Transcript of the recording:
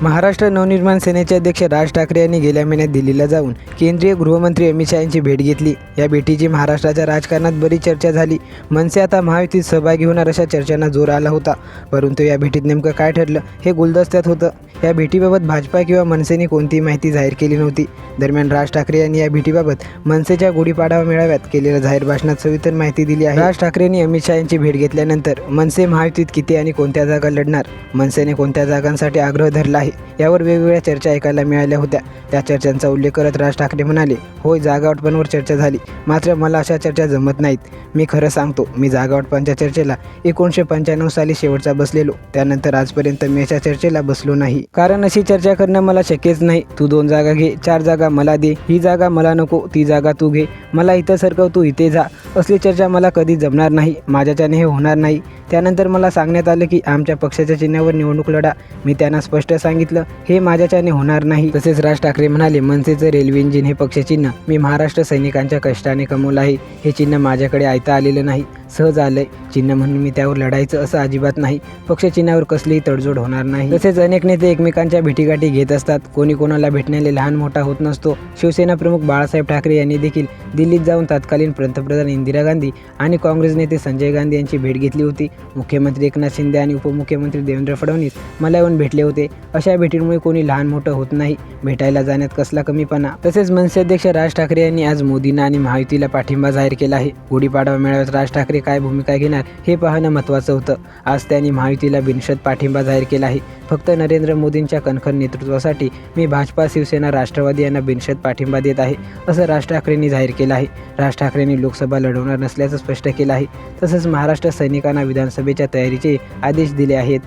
महाराष्ट्र नवनिर्माण सेनेचे अध्यक्ष राज ठाकरे यांनी गेल्या महिन्यात दिल्लीला जाऊन केंद्रीय गृहमंत्री अमित शहा यांची भेट घेतली. या भेटीची महाराष्ट्राच्या राजकारणात बरीच चर्चा झाली. मनसे आता महायुतीत सहभागी होणार अशा चर्चांना जोर आला होता. परंतु या भेटीत नेमकं काय ठरलं हे गुलदस्त्यात होतं. या भेटीबाबत भाजपा किंवा मनसेने कोणतीही माहिती जाहीर केली नव्हती. दरम्यान राज ठाकरे यांनी या भेटीबाबत मनसेच्या गुढीपाडवा मेळाव्यात केलेल्या जाहीर भाषणात सविस्तर माहिती दिली आहे. राज ठाकरेंनी अमित शहा यांची भेट घेतल्यानंतर मनसे महायुतीत किती आणि कोणत्या जागा लढणार? मनसेने कोणत्या जागांसाठी आग्रह धरला आहे यावर वेगवेगळ्या चर्चा ऐकायला मिळाल्या होत्या. त्या चर्चांचा उल्लेख करत राज ठाकरे म्हणाले होय जागावाटपांवर चर्चा झाली. मात्र मला अशा चर्चा जमत नाहीत. मी खरं सांगतो मी जागावाटपांच्या चर्चेला एकोणीसशे पंच्याण्णव साली शेवटचा बसलेलो. त्यानंतर आजपर्यंत मी अशा चर्चेला बसलो नाही. कारण अशी चर्चा करणं मला शक्यच नाही. तू दोन जागा घे चार जागा मला दे ही जागा मला नको ती जागा तू घे. मला इथं सरकव तू इथे जा. असली चर्चा मला कधी जमणार नाही माझ्याच्याने हे होणार नाही. त्यानंतर मला सांगण्यात आलं की आमच्या पक्षाच्या चिन्हावर निवडणूक लढा. मी त्यांना स्पष्ट सांगितलं हे माझ्याच्याने होणार नाही. तसेच राज ठाकरे म्हणाले मनसेचं रेल्वे इंजिन हे पक्षचिन्ह मी महाराष्ट्र सैनिकांच्या कष्टाने कमवलं आहे. हे चिन्ह माझ्याकडे ऐता आलेलं नाही. सहज आलंय. चिन्ह म्हणून मी त्यावर लढायचं असं अजिबात नाही. पक्ष चिन्हावर कसलीही तडजोड होणार नाही. तसेच अनेक नेते एकमेकांच्या भेटीगाठी घेत असतात. कोणी कोणाला भेटण्याला लहान मोठा होत नसतो. शिवसेना प्रमुख बाळासाहेब ठाकरे यांनी देखील दिल्लीत जाऊन तत्कालीन पंतप्रधान इंदिरा गांधी आणि काँग्रेस नेते संजय गांधी यांची भेट घेतली होती. मुख्यमंत्री एकनाथ शिंदे आणि उपमुख्यमंत्री देवेंद्र फडणवीस मला येऊन भेटले होते. अशा भेटींमुळे कोणी लहान मोठं होत नाही. भेटायला जाण्यात कसला कमीपणा. तसेच मनसे अध्यक्ष राज ठाकरे यांनी आज मोदींना आणि महायुतीला पाठिंबा जाहीर केला आहे. गुढीपाडवा मेळाव्यात राज ठाकरे काय भूमिका घेणार हे पाहणं महत्त्वाचं होतं. आज त्यांनी महायुतीला बिनशत पाठिंबा जाहीर केला आहे. फक्त नरेंद्र मोदींच्या कणखर नेतृत्वासाठी मी भाजपा शिवसेना राष्ट्रवादी यांना बिनशत पाठिंबा देत आहे असं राज ठाकरेंनी जाहीर केलं आहे. राज ठाकरेंनी लोकसभा लढवणार नसल्याचं स्पष्ट केलं आहे. तसंच महाराष्ट्र सैनिकांना विधानसभेच्या तयारीचे आदेश दिले आहेत.